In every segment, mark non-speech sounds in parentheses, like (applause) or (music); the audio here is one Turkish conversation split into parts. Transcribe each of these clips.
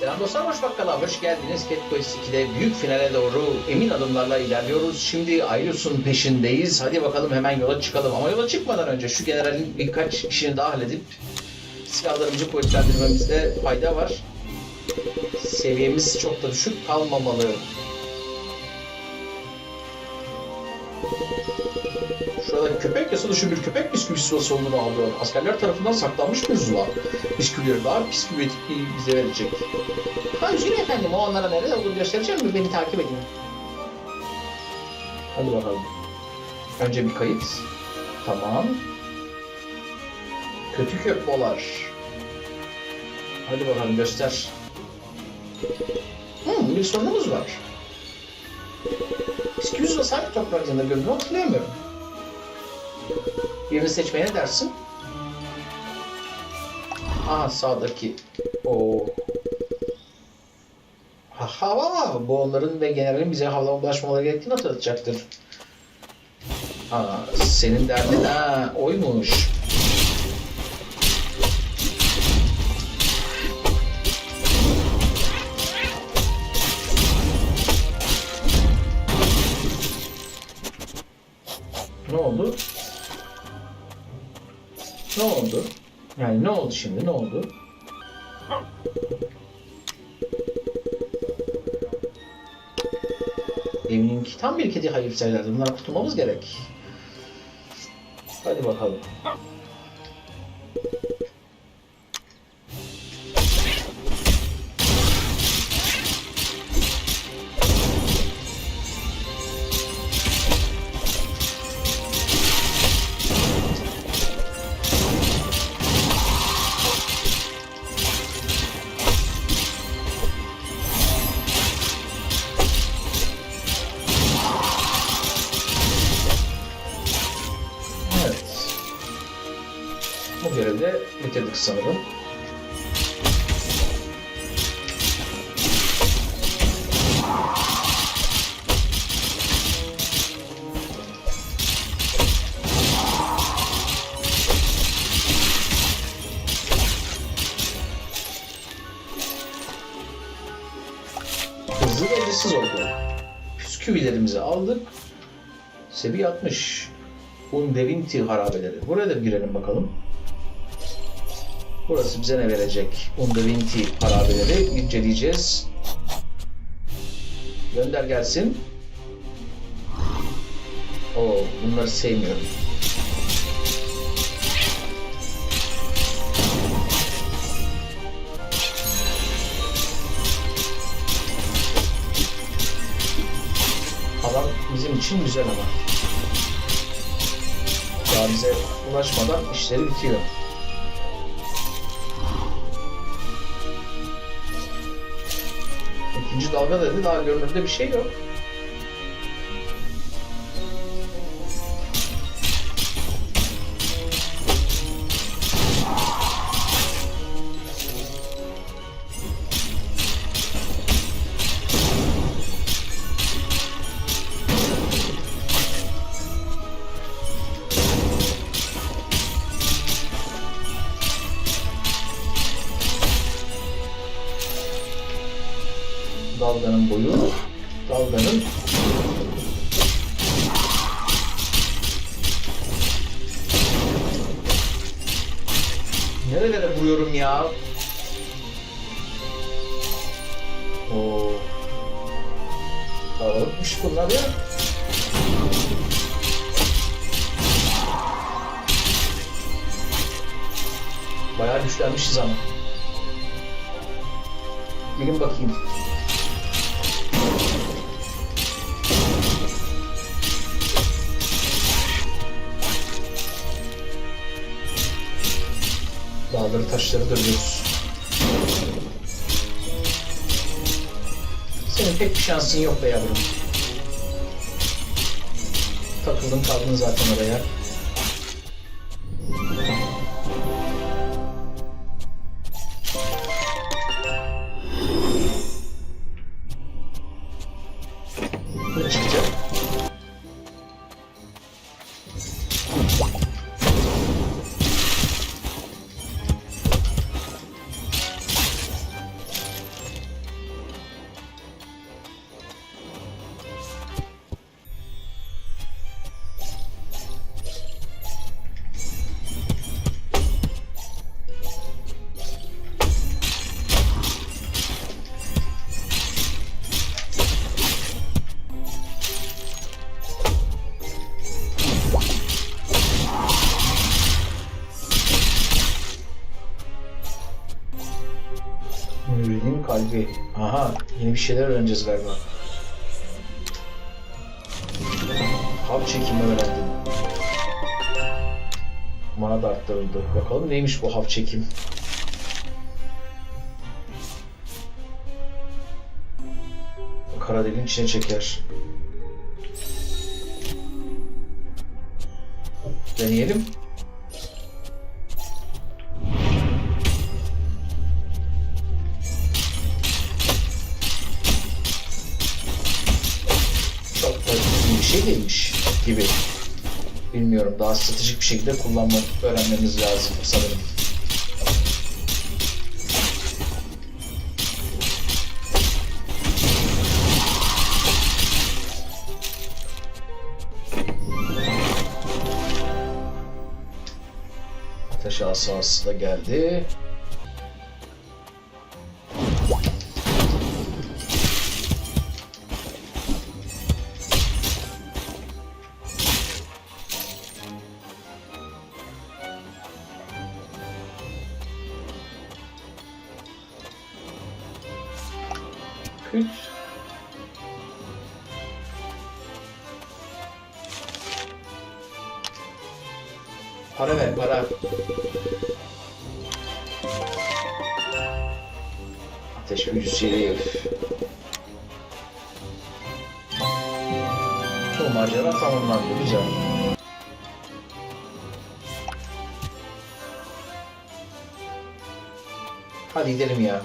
Selam dostlar, hoş bakkala, hoş geldiniz. Cat Quest 2'de büyük finale doğru emin adımlarla ilerliyoruz. Şimdi Aylus'un peşindeyiz. Hadi bakalım hemen yola çıkalım. Ama yola çıkmadan önce şu generalin birkaç işini daha halledip silahlarımızı kuvvetlendirmemizde fayda var. Seviyemiz çok da düşük kalmamalı. Köpek yasa dışı bir köpek bisküvisi olduğunu alıyor. Askerler tarafından saklanmış bir zula. Bisküvileri daha bisküvi bize verecek. Ha üzgünüm efendim o onlara nerede olduğunu göstereceğim mi? Beni takip edin. Hadi bakalım. Önce bir kayıt. Tamam. Kötü kökbolar. Hadi bakalım göster. Hmm, bir sorunumuz var. Bisküvi zulası hangi topraklarında gördüğümü hatırlayamıyorum. Birini seçmeye ne dersin? Aha sağdaki. O. Ha, hava. Bu onların ve generalin bize havlama ulaşmaları gerektiğini hatırlatacaktır. Ha, senin derdin ha oymuş. Ne oldu? Ne oldu? Yani ne oldu şimdi? Ne oldu? Eminim ki tam bir kedi hayırseverlerdi. Bundan kurtulmamız gerek. Hadi bakalım. Sanırım. Hızlı ve acısız oldu. Püsküvilerimizi aldık. Seviye 60. Undevinti harabeleri. Buraya da girelim bakalım. Burası bize ne verecek? Undevinti harabeleri inceleyeceğiz. Gönder gelsin. Oo, bunları sevmiyorum. Alan bizim için güzel ama. Daha bize ulaşmadan işleri bitiyor. İkinci dalga dedi daha görünürde bir şey yok. Dalganın boyu, dalganın Nerelere vuruyorum ya? Oo. Kalabalıkmış bunlar ya. Bayağı güçlenmişiz ama. Gelin bakayım. Dağları taşları dövüyoruz. Senin pek bir şansın yok be yavrum. Takıldın kaldın zaten oraya. Şeyler öğreneceğiz galiba. Hap çekimi öğrendim. Mana da arttırıldı. Bakalım neymiş bu hap çekim. Kara deliğin içine çeker. Deneyelim. Şey değilmiş gibi. Bilmiyorum daha stratejik bir şekilde kullanmak öğrenmemiz lazım sanırım. Ateş asası da geldi. Büyücüsü herif. Bu macera tamamlandı güzel. Hadi gidelim ya.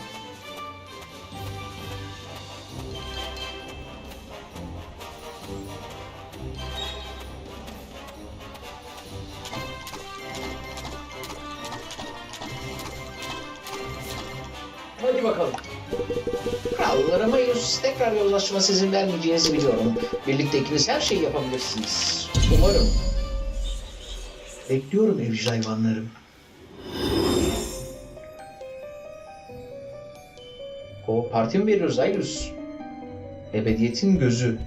Yollaşma sizin vermeyeceğinizi biliyorum. Birlikte ikiniz her şeyi yapabilirsiniz. Umarım. Bekliyorum evcil hayvanlarım. O parti mi veriyoruz Aylus? Ebediyetin gözü.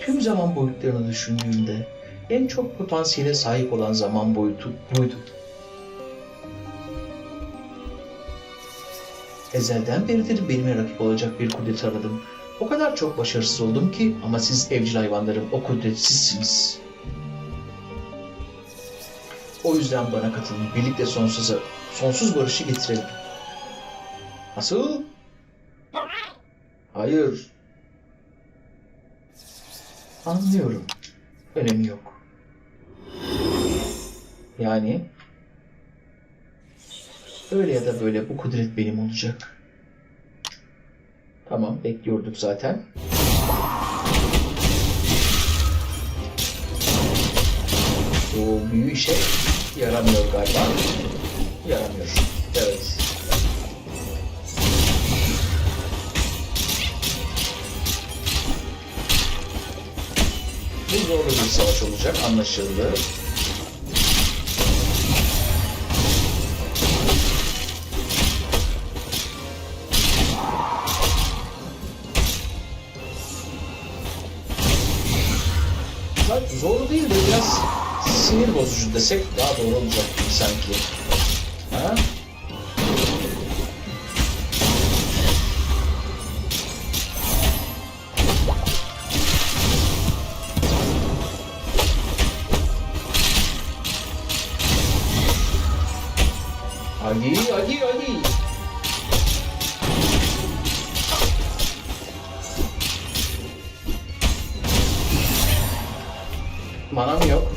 Tüm zaman boyutlarını düşündüğümde en çok potansiyele sahip olan zaman boyutu buydu. Ezelden beridir benimle rakip olacak bir kudret aradım. O kadar çok başarısız oldum ki ama siz evcil hayvanlarım o kudretsizsiniz. O yüzden bana katılın. Birlikte sonsuza, sonsuz barışı getirelim. Nasıl? Hayır. Anlıyorum. Önemi yok. Yani öyle ya da böyle bu kudret benim olacak. Tamam bekliyorduk zaten. Bu büyü işe yaramıyor galiba. Yaramıyor. Evet. Bu zorlu bir savaş olacak anlaşıldı. Bozucu desek daha doğru olacak sanki. Ha? Hadi hadi hadi. Manam yok.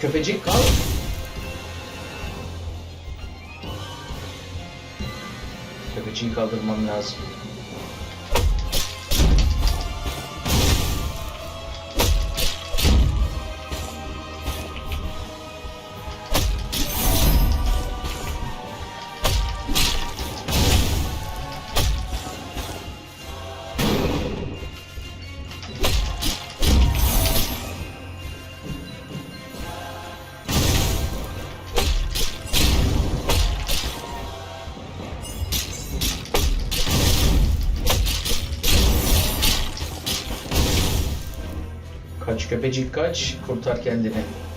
Köpecik kal. Köpeciği kaldırmam lazım. Köpecik kaç, kurtar kendini.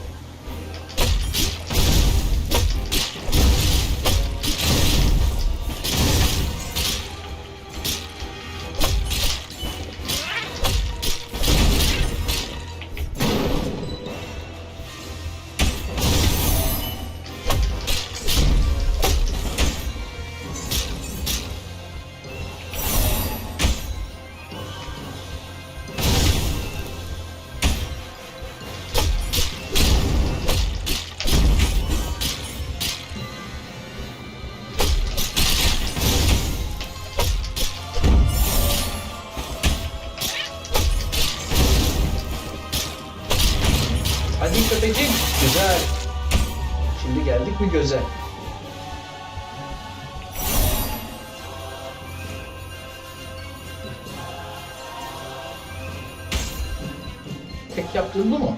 Tek yaptığın bu mu?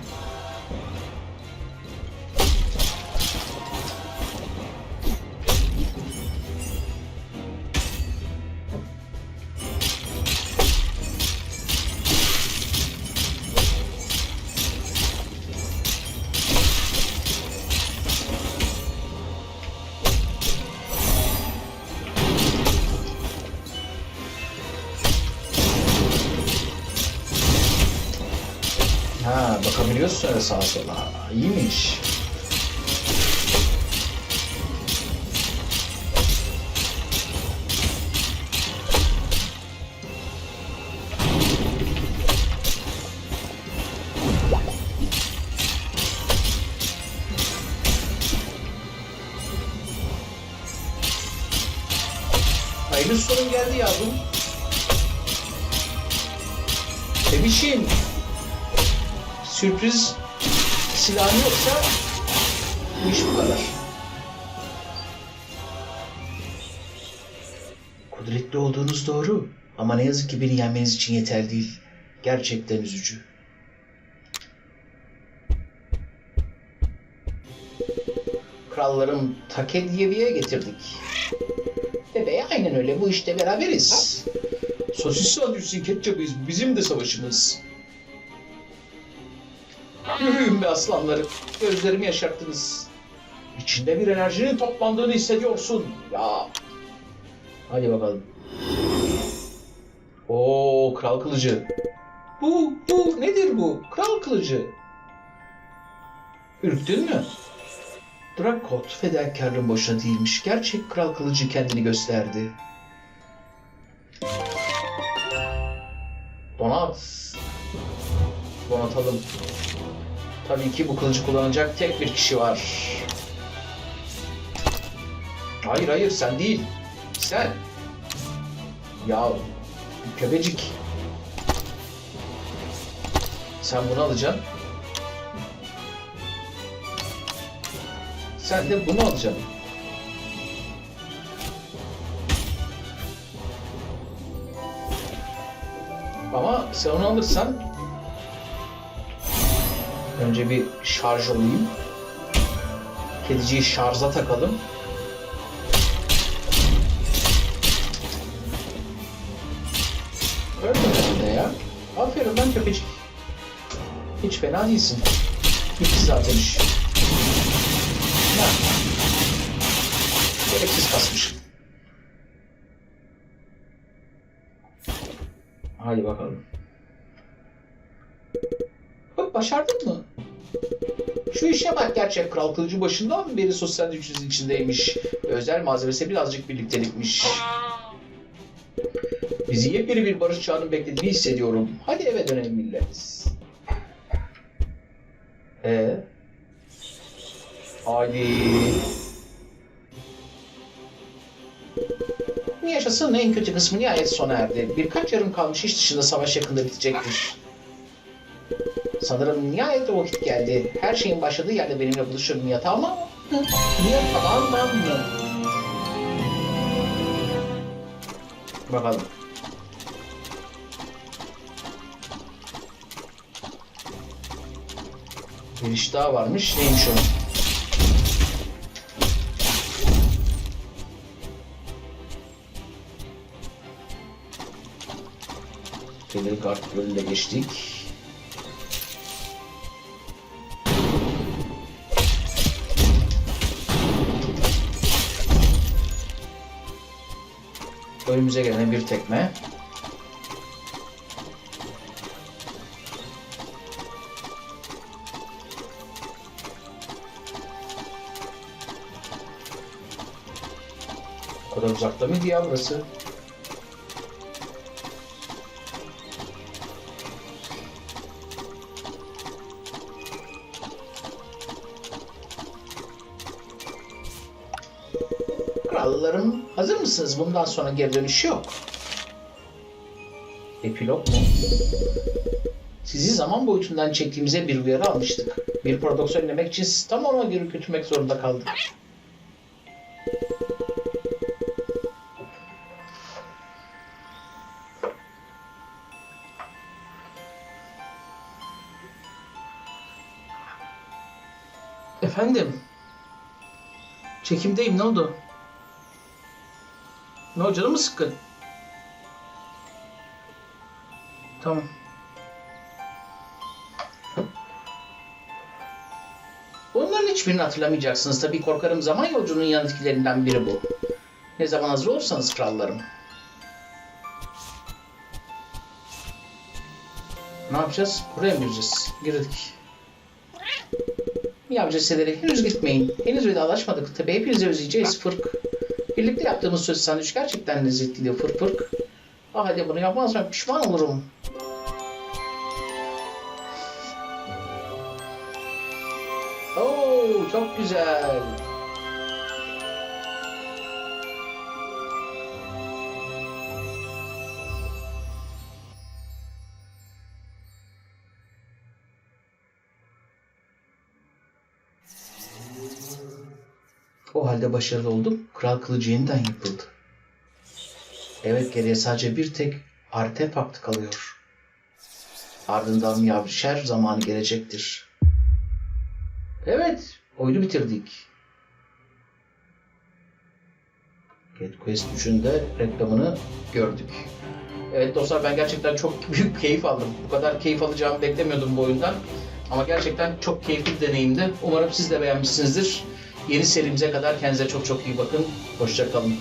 Sağa sola. İyiymiş. Hayırlı sorun geldi yavrum. Bebişim. Sürpriz silahı yoksa bu iş bu kadar. Kudretli olduğunuz doğru. Ama ne yazık ki beni yenmeniz için yeterli değil. Gerçekten üzücü. Krallarım Takediyevi'ye getirdik. Bebeğe aynen öyle bu işte beraberiz. Sosis sandviçsi ketçapıyız. Bizim de savaşımız. Yürüyün be aslanlarım. Gözlerimi yaşarttınız. İçinde bir enerjinin toplandığını hissediyorsun. Ya. Hadi bakalım. Oo kral kılıcı. Bu, bu nedir bu? Kral kılıcı. Ürktün mü? Drakot fedakarlığın boşuna değilmiş. Gerçek kral kılıcı kendini gösterdi. Donat. Donatalım. Tabii ki bu kılıcı kullanacak tek bir kişi var. Hayır hayır sen değil. Sen. Ya köpecik. Sen bunu alacaksın. Sen de bunu alacaksın. Ama sen onu alırsan önce bir şarj olayım. Kediciyi şarja takalım. Ölmedin de ya. Aferin lan köpecik. Hiç fena değilsin. Bitti zaten iş. Ha. Gereksiz kasmışım. Hadi bakalım. Bak başardın mı? Şu işe bak gerçek kral kılıcı başından beri sosyal gücünüz içindeymiş. Özel malzemesi birazcık birliktelikmiş. Bizi yepyeni bir barış çağının beklediğini hissediyorum. Hadi eve dönelim millet. Ee? Hadi. Yaşasın en kötü kısmı nihayet sona erdi. Birkaç yarım kalmış iş dışında savaş yakında bitecektir. Sanırım nihayet vakit geldi. Her şeyin başladığı yerde benimle buluşur Nihat ama... Nihat tamam mı? Bakalım. Bir iş daha varmış. Neymiş o? Belirgard Gölü'ne geçtik. Önümüze gelen bir tekme. O kadar uzakta mıydı ya burası? Hazır mısınız? Bundan sonra geri dönüş yok. Epilog mu? Sizi zaman boyutundan çektiğimize bir uyarı almıştık. Bir prodüksiyon demek için sizi tam ona göre götürmek zorunda kaldık. Efendim? Çekimdeyim ne oldu? Ne oldu canım mı sıkkın? Tamam. Onların hiçbirini hatırlamayacaksınız. Tabii korkarım zaman yolculuğunun yan etkilerinden biri bu. Ne zaman hazır olursanız krallarım. Ne yapacağız? Buraya mı gireceğiz? Girdik. Miyav ceseleri henüz gitmeyin. Henüz vedalaşmadık. Tabii hepinizi özleyeceğiz fırk. Birlikte yaptığımız söz sandviç gerçekten lezzetliydi fırk fırk. Ah hadi bunu yapmazsam pişman olurum. Oo çok güzel. Halde başarılı oldum. Kral kılıcı yeniden yapıldı. Evet geriye sadece bir tek artefakt kalıyor. Ardından Yavşer zamanı gelecektir. Evet, oyunu bitirdik. Get Quest 3'ün de reklamını gördük. Evet dostlar ben gerçekten çok (laughs) büyük keyif aldım. Bu kadar keyif alacağımı beklemiyordum bu oyundan. Ama gerçekten çok keyifli bir deneyimdi. Umarım siz de beğenmişsinizdir. Yeni serimize kadar kendinize çok çok iyi bakın. Hoşçakalın.